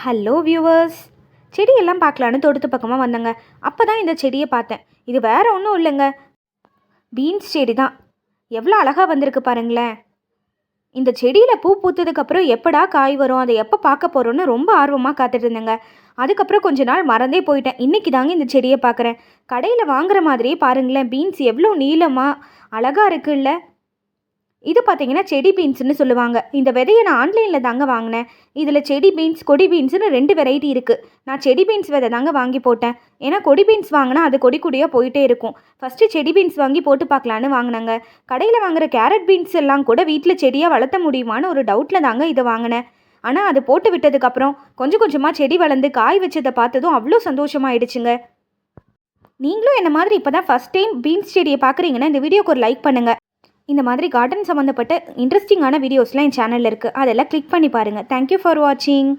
Hello viewers செடியெல்லாம் பார்க்கலான்னு தோட்டத்து பக்கமாக வந்தேங்க. அப்போ தான் இந்த செடியை பார்த்தேன். இது வேறு ஒன்றும் இல்லைங்க. பீன்ஸ் செடி தான் எவ்வளோ அழகாக வந்திருக்கு பாருங்களேன். இந்த செடியில் பூ பூத்ததுக்கப்புறம் எப்படா காய் வரும்? அதை எப்போ பார்க்க போகிறோன்னு ரொம்ப ஆர்வமாக காத்துட்டு இருந்தேங்க. அதுக்கப்புறம் கொஞ்ச நாள் மறந்தே போயிட்டேன். இன்றைக்கி தாங்க இந்த செடியை பார்க்குறேன். கடையில் வாங்குற மாதிரியே பாருங்களேன். பீன்ஸ் எவ்வளோ நீளமாக அழகாக இருக்குல்ல. இது பார்த்தீங்கன்னா செடி பீன்ஸ்னு சொல்லுவாங்க. இந்த விதையை நான் ஆன்லைனில் தாங்க வாங்கினேன். இதில் செடி பீன்ஸ் கொடி பீன்ஸ்னு ரெண்டு வெரைட்டி இருக்குது நான் செடி பீன்ஸ் விதை தாங்க வாங்கி போட்டேன். ஏன்னா கொடி பீன்ஸ் வாங்கினா அது கொடி கொடியாக போயிட்டே இருக்கும். ஃபஸ்ட்டு செடி பீன்ஸ் வாங்கி போட்டு பார்க்கலான்னு வாங்கினாங்க. கடையில் வாங்குற கேரட் பீன்ஸ் எல்லாம் கூட வீட்டில் செடியாக வளர்த்த முடியுமான்னு ஒரு டவுட்டில் தாங்க இதை வாங்கினேன். ஆனால் அது போட்டு விட்டதுக்கப்புறம் கொஞ்சம் கொஞ்சமாக செடி வளர்ந்து காய் வச்சதை பார்த்ததும் அவ்வளோ சந்தோஷமாயிடுச்சுங்க. நீங்களும் என்ன மாதிரி இப்போ தான் ஃபஸ்ட் டைம் பீன்ஸ் செடியை பார்க்குறீங்கன்னா இந்த வீடியோக்கு ஒரு லைக் பண்ணுங்கள் இந்த மாதிரி கார்டன் சம்மந்தப்பட்ட இன்ட்ரெஸ்டிங்கான வீடியோஸ்லாம் என் சேனலில் இருக்குது அதெல்லாம் கிளிக் பண்ணி பாருங்கள் தேங்க்யூ ஃபார் வாட்சிங்